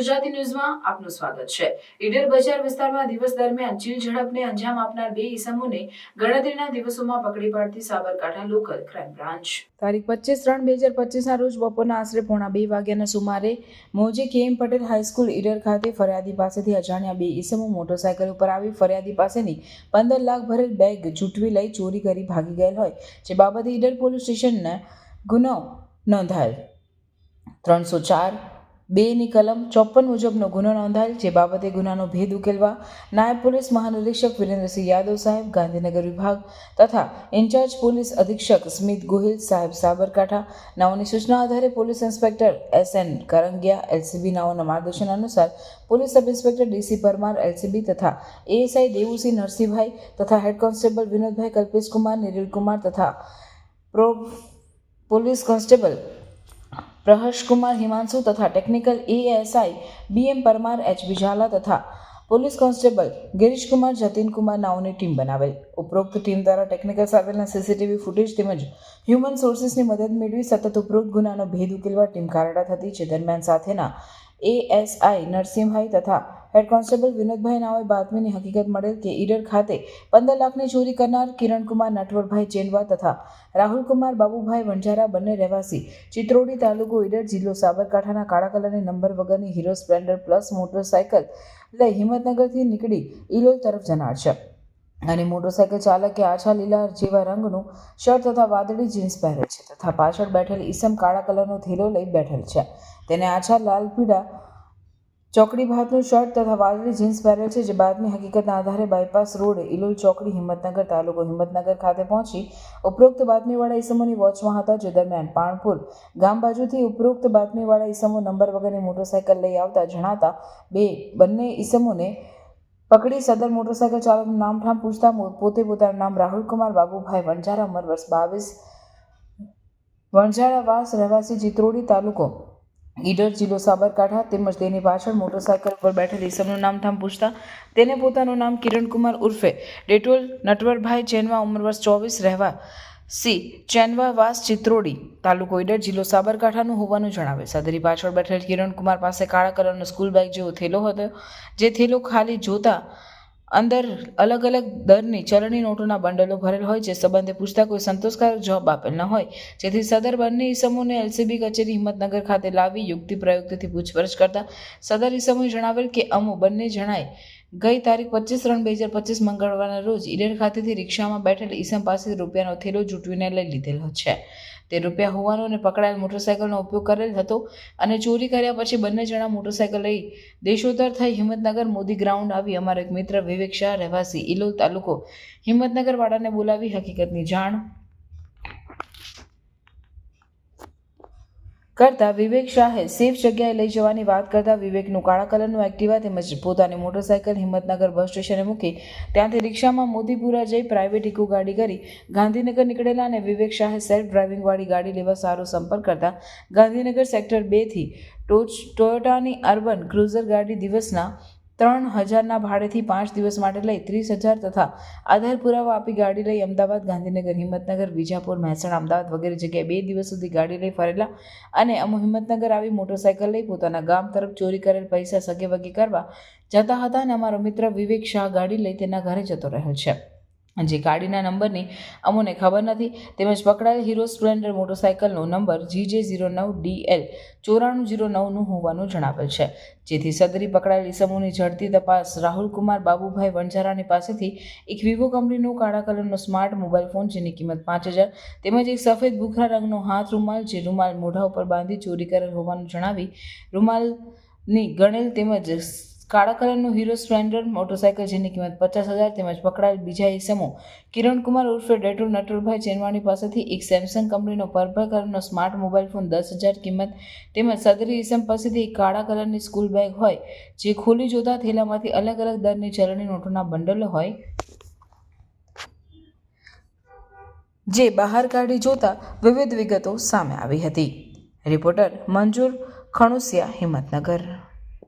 ગુજરાતી ન્યૂઝમાં આપનું સ્વાગત છે. ઈડર બજાર વિસ્તારમાં દિવસ દરમિયાન ચીલ ઝડપને અંજામ આપનાર બે ઈસમોને ગણતરીના દિવસોમાં પકડી પાડતી સાબરકાંઠા લોકલ ક્રાઇમ બ્રાન્ચ. તારીખ પચીસ ત્રણ બે હજાર પચીસના રોજ બપોરના આશરે પોણા બે વાગ્યાના સુમારે મોજે કે એમ પટેલ હાઈસ્કૂલ ઈડર ખાતે ફરિયાદી પાસેથી અજાણ્યા બે ઈસમો મોટરસાયકલ ઉપર આવી ફરિયાદી પાસેની પંદર લાખ ભરેલ બેગ ચૂંટવી લઈ ચોરી કરી ભાગી ગયેલ હોય, જે બાબતે ઈડર પોલીસ સ્ટેશનના ગુનો નોંધાયેલ ત્રણસો ચાર બેની કલમ ચોપન મુજબનો ગુનો નોંધાયેલ, જે બાબતે ગુનાનો ભેદ ઉકેલવા નાયબ પોલીસ મહાનિરીક્ષક વિરેન્દ્રસિંહ યાદવ સાહેબ, ગાંધીનગર વિભાગ તથા ઇન્ચાર્જ પોલીસ અધિક્ષક સ્મિત ગોહિલ સાહેબ સાબરકાંઠા, નાઓની સૂચના આધારે police inspector S N Karangiya, LCB નાઓના માર્ગદર્શન અનુસાર police sub inspector DC Parmar, LCB તથા એએસઆઈ દેવુસિંહ નરસિંહભાઈ તથા હેડ કોન્સ્ટેબલ વિનોદભાઈ કલ્પેશકુમાર નિરીલકુમાર તથા પ્રો, પોલીસ કોન્સ્ટેબલ પ્રહર્ષકુમાર હિમાંશુ તથા technical ASI BM Parmar H Zala તથા પોલીસ કોન્સ્ટેબલ ગિરીશકુમાર જતીનકુમાર નાઓની ટીમ બનાવેલ. ઉપરોક્ત ટીમ દ્વારા ટેકનિકલ સર્વેલન્સ સીસીટીવી ફૂટેજ તેમજ હ્યુમન સોર્સિસની મદદ મેળવી સતત ઉપરોક્ત ગુનાનો ભેદ ઉકેલવા ટીમ કાર્યરત હતી જે દરમિયાન સાથેના એએસઆઈ નરસિંહભાઈ તથા હેડ કોન્સ્ટેબલ વિનોદભાઈ નાઓએ બાતમીની હકીકત મળેલ કે ઈડર ખાતે પંદર લાખની ચોરી કરનાર કિરણકુમાર નટવરભાઈ ચેનવા તથા રાહુલકુમાર બાબુભાઈ વંજારા બંને રહેવાસી ચિત્રોડી તાલુકો ઈડર જિલ્લો સાબરકાંઠાના કાળા કલરની નંબર વગરની હીરો સ્પ્લેન્ડર પ્લસ મોટરસાયકલ લઈ હિંમતનગરથી નીકળી ઇલોલ તરફ જનાર છે. અને મોટરસાયકલ ચાલકે આછા લીલા જેવા રંગનું શર્ટ તથા વાદળી જીન્સ પહેરે છે તથા પાછળ બેઠેલ ઈસમ કાળા કલરનો થેલો લઈ બેઠેલ છે. તેને આછા લાલ પીળા ચોકડી ભાતનું શર્ટ તથા વાદળી જીન્સ પહેરેલ છે, જે બાદની હકીકતના આધારે બાયપાસ રોડ ઇલોલ ચોકડી હિંમતનગર તાલુકો હિંમતનગર ખાતે પહોંચી ઉપરોક્ત બાતમીવાળા ઈસમોની વોચમાં હતા, જે દરમિયાન પાણપુર ગામ બાજુથી ઉપરોક્ત બાતમીવાળા ઈસમો નંબર વગરની મોટરસાયકલ લઈ આવતા જણાતા બે બંને ઈસમોને પકડી સદર મોટરસાયકલ ચાલકનું નામ ઠામ પૂછતા પોતે પોતાનું નામ રાહુલ કુમાર, બાબુભાઈ વણઝારા, ઉંમર વર્ષ બાવીસ. વણઝારા વાસ રહેવાસી ચિત્રોડી તાલુકો ઈડર જિલ્લો સાબરકાંઠા તેમજ તેની પાછળ મોટરસાયકલ પર બેઠેલ ઈસમનું નામ ઠામ પૂછતા તેને પોતાનું નામ કિરણકુમાર ઉર્ફે ડેટોલ નટવરભાઈ જૈનવા ઉંમર વર્ષ ચોવીસ રહેવા સી. ચેનવા વાસ ચિત્રોડી તાલુકો ઈડર જિલ્લો સાબરકાંઠાનું હોવાનું જણાવે. સદરી પાછળ બેઠેલ કિરણકુમાર પાસે કાળા કલરનો સ્કૂલ બેગ જેવો થેલો હતો. જે થેલો ખાલી જોતા અંદર અલગ અલગ દરની ચલણી નોટોના બંડલો ભરેલ હોય જે સંબંધે પૂછતા કોઈ સંતોષકારક જવાબ આપેલ ન હોય. જેથી સદર બંને ઈસમોને એલસીબી કચેરી હિંમતનગર ખાતે લાવી યુક્તિ પ્રયુક્તિથી પૂછપરછ કરતા સદર ઈસમોએ જણાવેલ કે અમો બંને જણાય ગઈ તારીખ પચીસ ત્રણ બે હજાર પચીસ મંગળવારના રોજ ઈડર ખાતેથી રિક્ષામાં બેઠેલ ઈસમ પાસેથી રૂપિયાનો થેલો જૂટવીને લઈ લીધેલો છે. તે રૂપિયા હોવાનો અને પકડાયેલ મોટરસાયકલનો ઉપયોગ કરેલ હતો અને ચોરી કર્યા પછી બંને જણા મોટરસાયકલ લઈ દેશોત્તર થઈ હિંમતનગર મોદી ગ્રાઉન્ડ આવી અમારો એક મિત્ર વિવેક શાહ, રહેવાસી ઇલોલ તાલુકો હિંમતનગરવાળાને બોલાવી હકીકતની જાણ કરતા વિવેક શાહે સેફ જગ્યાએ લઈ જવાની વાત કરતા વિવેકનું કાળા કલરનું એક્ટિવા તેમજ પોતાની મોટરસાયકલ હિંમતનગર બસ સ્ટેશને મૂકી ત્યાંથી રિક્ષામાં મોદીપુરા જઈ પ્રાઇવેટ ઇકો ગાડી કરી ગાંધીનગર નીકળેલા અને વિવેક શાહે સેલ્ફ ડ્રાઇવિંગવાળી ગાડી લેવા સારો સંપર્ક કરતા ગાંધીનગર સેક્ટર બેથી ટોચ, ટોયોટાની અર્બન ક્રુઝર ગાડી દિવસના ત્રણ હજારના ભાડેથી પાંચ દિવસ માટે લઈ ત્રીસ હજાર તથા આધાર પુરાવા આપી ગાડી લઈ અમદાવાદ, ગાંધીનગર, હિંમતનગર, વિજાપુર, મહેસાણા, અમદાવાદ વગેરે જગ્યાએ બે દિવસ સુધી ગાડી લઈ ફરેલા અને અમુ હિંમતનગર આવી મોટરસાયકલ લઈ પોતાના ગામ તરફ ચોરી કરેલ પૈસા સગે વગે કરવા જતા હતા અને અમારો મિત્ર વિવેક શાહ ગાડી લઈ તેના ઘરે જતો રહ્યો છે. જે ગાડીના નંબરની અમોને ખબર નથી, તેમજ પકડાયેલ હીરો સ્પ્લેન્ડર મોટરસાયકલનો નંબર જીજે ઝીરો નવ ડીએલ ચોરાણું ઝીરો નવનું હોવાનું જણાવેલ છે. જેથી સદરી પકડાયેલ સમૂહની ઝડપી તપાસ રાહુલકુમાર બાબુભાઈ વણઝારાની પાસેથી એક વિવો કંપનીનો કાળા કલરનો સ્માર્ટ મોબાઈલ ફોન જેની કિંમત પાંચ હજાર તેમજ એક સફેદ ભૂખરા રંગનો હાથ રૂમાલ જે રૂમાલ મોઢા ઉપર બાંધી ચોરી કરેલ હોવાનું જણાવી રૂમાલની ગણેલ તેમજ કાળા કલરનું હીરો સ્પ્લેન્ડર, મોટરસાયકલ જેની કિંમત પચાસ હજાર તેમજ પકડાયેલ બીજા ઇસમો કિરણકુમાર ઉર્ફે ડેટુ નટુરભાઈ ચેનવાણી પાસેથી એક સેમસંગ કંપનીનો પર્પલ કલરનો સ્માર્ટ મોબાઈલ ફોન દસ હજાર કિંમત તેમજ સદરી ઇસમ પાસેથી એક કાળા કલરની સ્કૂલ બેગ હોય, જે ખોલી જોતા થેલામાંથી અલગ અલગ દરની ચલણી નોટોના બંડલો હોય. જે બહાર કાઢી જોતા વિવિધ વિગતો સામે આવી હતી. રિપોર્ટર મંજૂર ખણુસિયા હિંમતનગર.